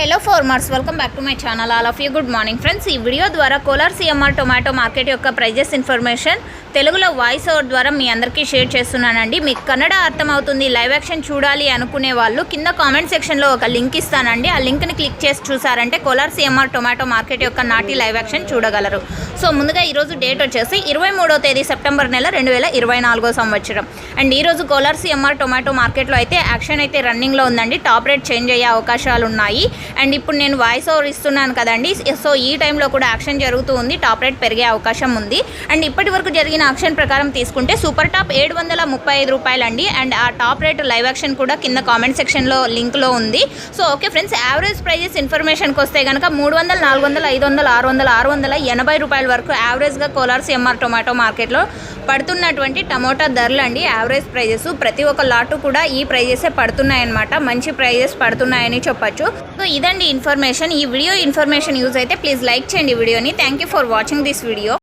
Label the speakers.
Speaker 1: Hello farmers welcome back to my channel all of you good morning friends ఈ video ద్వారా Kolar CMR tomato market యొక్క prices information తెలుగులో voice over ద్వారా మీ అందరికీ షేర్ చేస్తున్నానండి. మీకు కన్నడ అర్థమవుతుంది లైవ్ యాక్షన్ చూడాలి అనుకునే వాళ్ళు కింద కామెంట్ సెక్షన్లో ఒక లింక్ ఇస్తానండి. ఆ లింక్ని క్లిక్ చేసి చూసారంటే కోలార్ సిఎంఆర్ టొమాటో మార్కెట్ యొక్క నాటి లైవ్ యాక్షన్ చూడగలరు. సో ముందుగా ఈరోజు డేట్ వచ్చేసి ఇరవై మూడో తేదీ సెప్టెంబర్ నెల రెండు వేల ఇరవై నాలుగో సంవత్సరం. అండ్ ఈరోజు కోలార్ సిఎంఆర్ టొమాటో మార్కెట్లో అయితే యాక్షన్ అయితే రన్నింగ్లో ఉందండి. టాప్ రేట్ చేంజ్ అయ్యే అవకాశాలు ఉన్నాయి అండ్ ఇప్పుడు నేను వాయిస్ ఓవర్ ఇస్తున్నాను కదండి. సో ఈ టైంలో కూడా యాక్షన్ జరుగుతూ ఉంది. టాప్ రేట్ పెరిగే అవకాశం ఉంది. అండ్ ఇప్పటి వరకు జరిగిన యాక్షన్ ప్రకారం తీసుకుంటే సూపర్ టాప్ ఏడు వందల ముప్పై ఐదు రూపాయలండి. అండ్ ఆ టాప్ రేట్ లైవ్ యాక్షన్ కూడా కింద కామెంట్ సెక్షన్లో లింక్లో ఉంది. So okay friends average prices ఇన్ఫర్మేషన్కి వస్తే కనుక మూడు వందల నాలుగు వందల ఐదు వందల ఆరు వందల ఆరు వందల ఎనభై రూపాయల వరకు యావరేజ్గా కోలార్ సిఎంఆర్ టొమాటో మార్కెట్లో పడుతున్నటువంటి టమోటా ధరలు అండి యావరేజ్ ప్రైజెస్ ప్రతి ఒక్క లాటు కూడా ఈ ప్రైజెసే పడుతున్నాయన్నమాట. మంచి ప్రైజెస్ పడుతున్నాయని చెప్పొచ్చు. సో ఇదండి ఇన్ఫర్మేషన్ ఈ వీడియో ఇన్ఫర్మేషన్ యూజ్ అయితే ప్లీజ్ లైక్ చేయండి వీడియోని thank you for watching this video